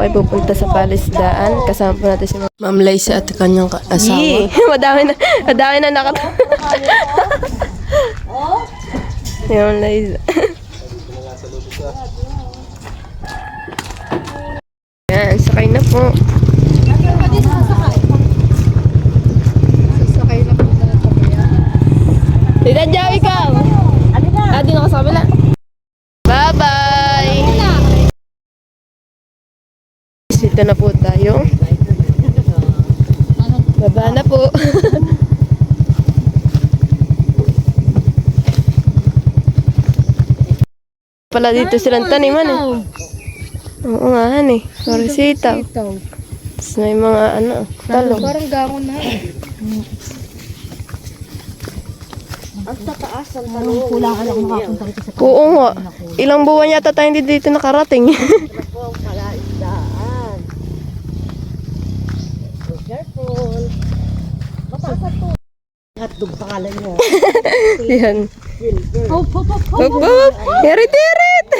po ay pupunta sa palisdaan. Kasama po natin si Ma'am Liza at kanyang ka- asawa. Yee! madami na, madami na nakat... Ma'am Liza. Yan, sakay na po. Tita Jo, ikaw! Ah, di na ako sa kabila. Dito na po tayo. Baba na po. Pala dito silang taniman eh. Oo nga, han eh. Marisita. Tapos may mga ano, talong. Parang gangon na. Kulang ka lang makapunta rito sa Oo nga. Ilang buwan yata tayo hindi dito nakarating. Hotdog pangalan niya. Yan. Hop, hop, hop, hop. Hop, hop. Herit, herit.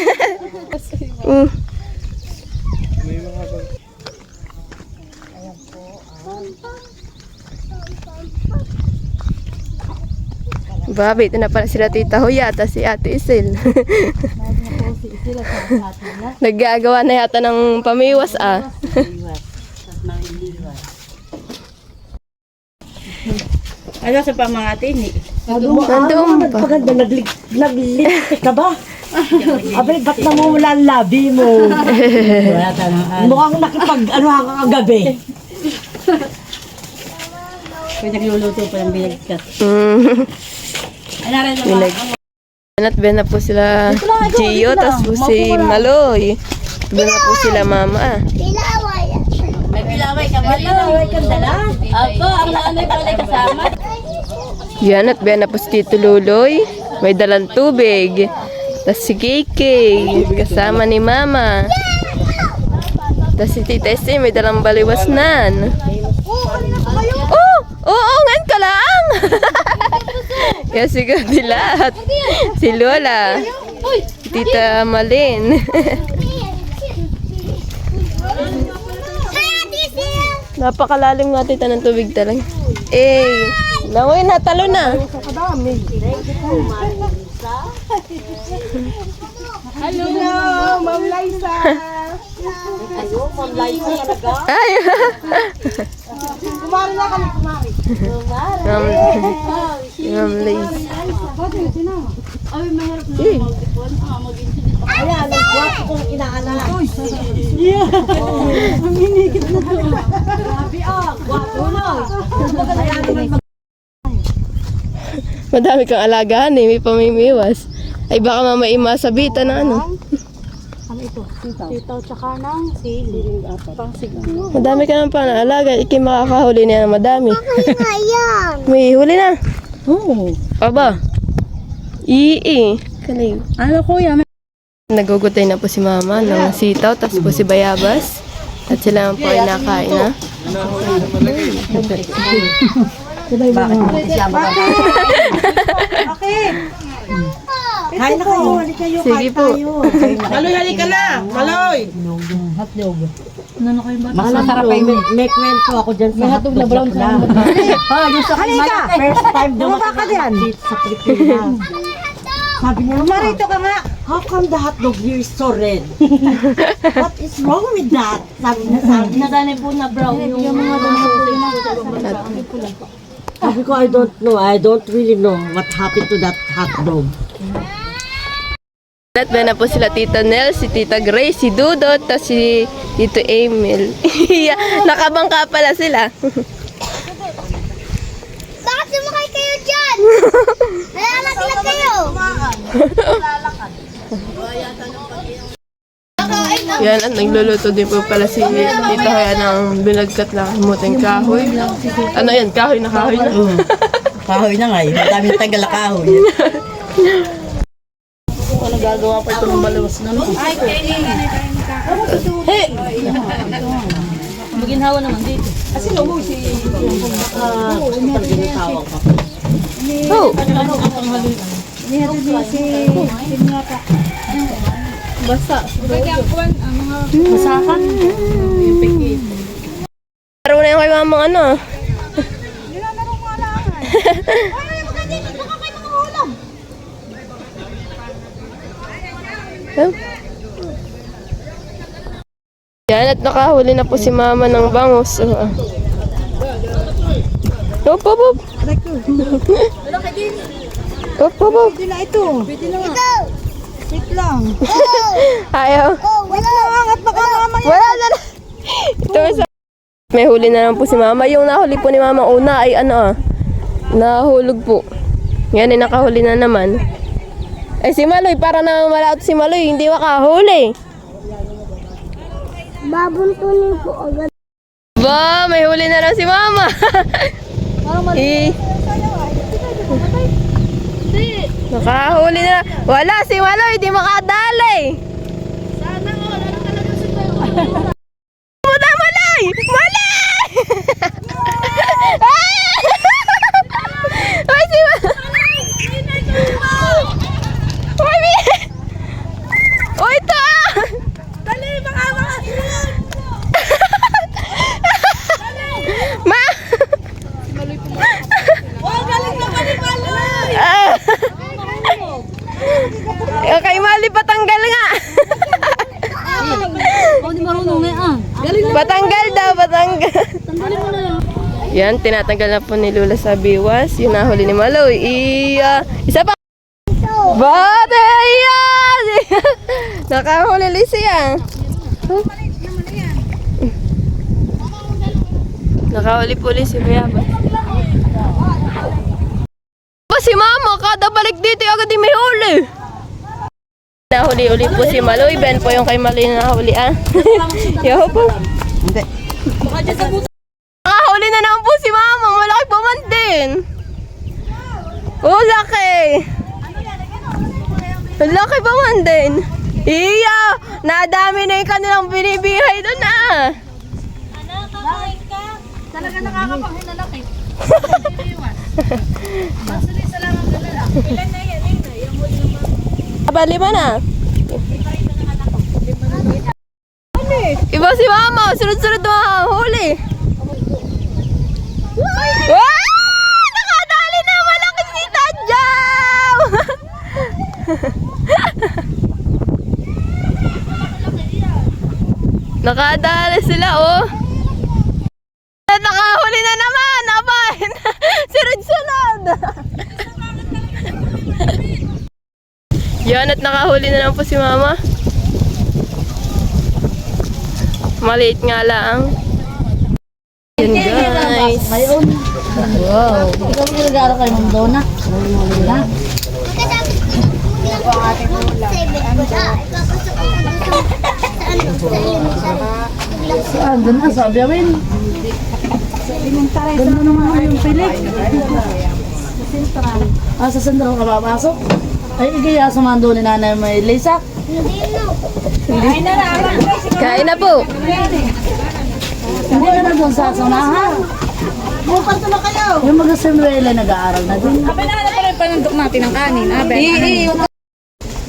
Mm. Babi, ito na pala sila Tita Huya at si Ate Isil. Naggagawa na yata ng pamiwas ah. Ano sa pamangati ni? Nandun pa. Paganda, naglig, naglipstick ka ba? Abay, ba't namumula ang labi mo? Mukhang nakipag, ano ka kagabi. Kung nagluluto pa ng binagkat. Mm. Ano rin naman? Binag. At Ben na po sila Gio, tapos po si Maloy. Ben na po sila Mama. May pilaway ka ba? Pilaway ka dala? Apo, ang nanay pala kasama. Yan at Ben na po si Tito Luloy. May dalang tubig. Tapos si KK, kasama ni Mama. Tapos si Tita Estee, may dalang baliwasnan. Oh! Oo, ngan ka lang! Yan si Gadilat. Si Lola. Tita Malin. Napakalalim nga tita ng tubig talaga. Eh, langoy na, talo na. Ay! Kumari na kami, kumari. Ma'am, Ma'am Lace. Eh, Ayan, ang gwapo kong inaanak. Yeah. Ang hinigit na to. Grabe ah, gwapo na. Kaya naman mag- madami kang alagaan eh, may pamimiwas. Ay baka mamaya masabitan na ano. Ano ito? Sitaw tsaka ng sili. Pang siguro. Madami ka naman pa na alaga, iki makakahuli niya ng madami. May huli na. Oo. Aba. Ii. Kaling. Ano kuya? Nagugutay na po si mama ng sitaw, tapos po si Bayabas. At sila po ay nakain na. Kain na kayo, hali kayo, Sige kain po. tayo. Maloy, halika na! Maloy! Masarap ay may, may kwento ako dyan sa hotdog na brown sa Oh, yung sa Halika! First time dumating ka diyan. dito sa Pilipinas. Sabi niya, Marito ka nga. How come the hotdog here is so red? What is wrong with that? Sabi niya sa akin. Nasanay po na brown yung mga Sabi ko, I don't know. I don't really know what happened to that hotdog. At ba na po sila Tita Nel, si Tita Grace, si Dudot, tapos si Tito Emil. Nakabangka pala sila. Bakit sumakay kayo dyan? Nalalaglag kayo. Yan, at nagluluto din po pala si Tita Haya ng binagkat na muting kahoy. Ano yan? Kahoy na kahoy na. Kahoy na nga eh. Madaming tagal na kahoy. Ano gagawa pa ito ng malawas na no? Ay, Hey! Maginhawa naman dito. Oh! Masakan. Laro na yung kay mamang ano. Huh? Yan, at nakahuli na po si mama ng bangus. Oh, ah. Hop, hop, hop. Hop, hop, hop. Pwede na ito. Pwede na nga. Wait lang. Ayaw. Wait lang at baka mamaya. Wala na na. Ito isa. May huli na lang po si mama. Yung nahuli po ni mama una ay ano ah. Nahulog po. Ngayon ay nakahuli na naman. Eh si Maloy, para na malaot si Maloy, hindi makahuli. Babuntunin po agad. Ba, may huli na lang si mama. eh. Nakahuli na. Wala si Maloy, hindi makadali. Sana wala na talaga si Maloy. Maloy! Maloy! Ay, si Maloy! Uy, mi- Uy, ito ah! Dali, baka baka Ma! Oh, galing na pa ni Maloy! kay Mali patanggal nga. Oh, di marunong eh ah. Patanggal daw, patanggal. Yan, tinatanggal na po ni Lula sa biwas. Yung nahuli ni Maloy. Iya. Isa pa. Bate, yan! Nakahuli li siya. Nakahuli po li si Bayaba. Ba si Mama, kada balik dito agad di may huli. Nahuli-uli po si Maloy. Ben po yung kay Maloy na nahuli ah. Yo po. Hindi. Nakahuli na naman po si Mama. Malaki pa man din. Oh, laki. Laki pa man din. Iya, nadami na yung kanilang binibihay doon ah. Talaga nakakapanghinalaki. Aba, lima na. Iba si Mama, sunod-sunod na huli. Wow! Nakadali na malaki si Tadjaw! Nakadali sila, oh. Nakahuli na naman! Abay! Sunod-sunod! Yan at nakahuli na lang po si Mama. Maliit nga lang. Yan guys. Ngayon. Wow. Ikaw mo nag-aaral kayo ng dona. Ha? Saan? Doon na, sa Abiawin. Doon mo naman yung pilik. Ah, sa sentral ka papasok? Ay, igaya sa mando ni nanay may lisak. Kain na po. Hindi ka na doon sa sanahan. Bukas na kayo. Yung mga Samuela nag-aaral na din.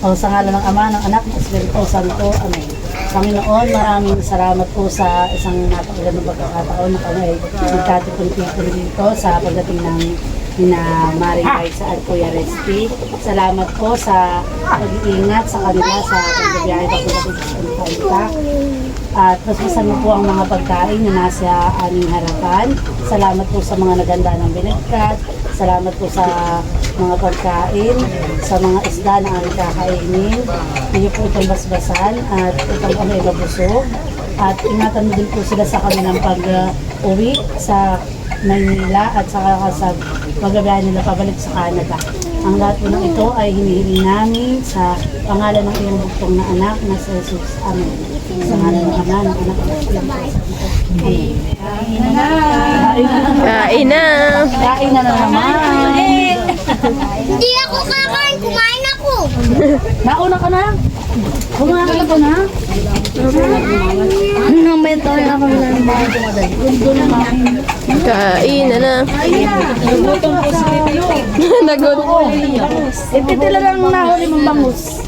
O sa ngalan ng Ama, ng Anak, ng Espiritu Santo. Amen. Panginoon, maraming salamat po sa isang napakagandang pagkakataon na kami ay nagkatipon-tipon dito sa pagdating ng na Maring Kaisa at Kuya Respi. Salamat po sa pag-iingat sa kanila sa pagbibiyahe papunta sa Santa At paspasan mo po ang mga pagkain na nasa aming harapan. Salamat po sa mga naganda ng binagkat. Salamat po sa mga pagkain, sa mga isda na aming kakainin. Hindi po itong basbasan at itong kami ibabusog. At ingatan mo din po sila sa kanilang pag-uwi sa Maynila at saka sa magabiyahe nila pabalik sa Canada. Ang lahat po ng ito ay hinihiling namin sa pangalan ng iyong bugtong na anak na si Jesus. Amen. Sa pangalan ng Ama, ng Anak, ng Espiritu Santo. Amen. Kain na. Kain na na naman. Hindi ako kakain, kumain ako. Nauna ka na. Kumain ka na. Ano may tayo na kami ng mga tumaday? Doon na namin. Kain na na. Nagot. Ipiti lang nahuli mong bangus.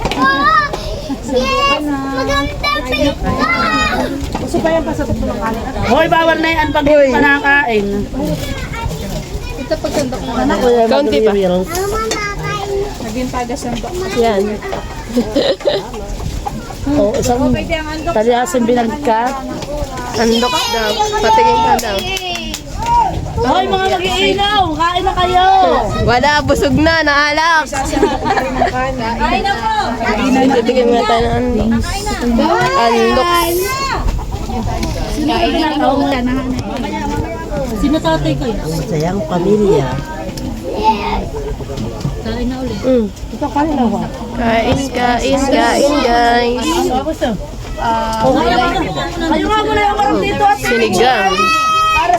Maganda pa Hoy, bawal na yan pag hindi pa nakakain. Kaunti pa. Yan. O, isang talyasin binagkat. Andok daw. Patingin pa daw. Hoy, mga mag-iinaw, kain na kayo. Wala, busog na, naalak. Kain na po. Titigyan muna tayo ng andok. Andok. Sino tatay ko? Masayang pamilya. Mm. Kain, kain, kain, guys. Kayo nga muna yung marang dito at Sinigang.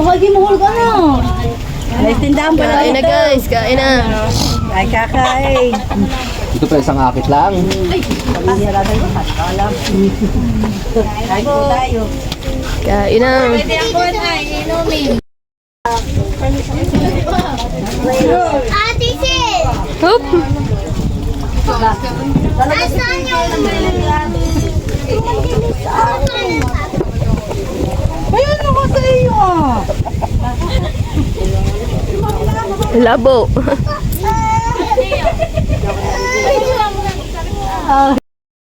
baka di mo hulga na. May tindahan pala. Kain na, guys. Kain na. Ay, kakain. Ito pa isang akit lang. Kain po tayo. Kain na. Ate Sis! Hoop. Asan yung... Ayun ako sa iyo ah. Labo.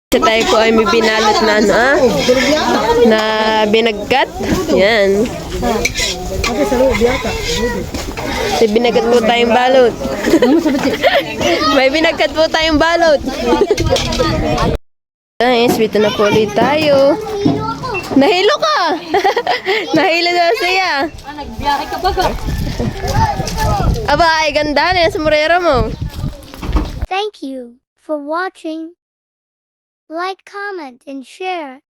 Sa tayo po ay may binalot na ano ah, na binagkat. Yan. May binagkat po tayong balot. may binagkat po tayong balot. Guys, dito na po ulit tayo. Nahilo ka! Nahilo na siya. Nagbiyahe ka ba ka? Aba, ay ganda na yung sombrero mo. Thank you for watching. Like, comment, and share.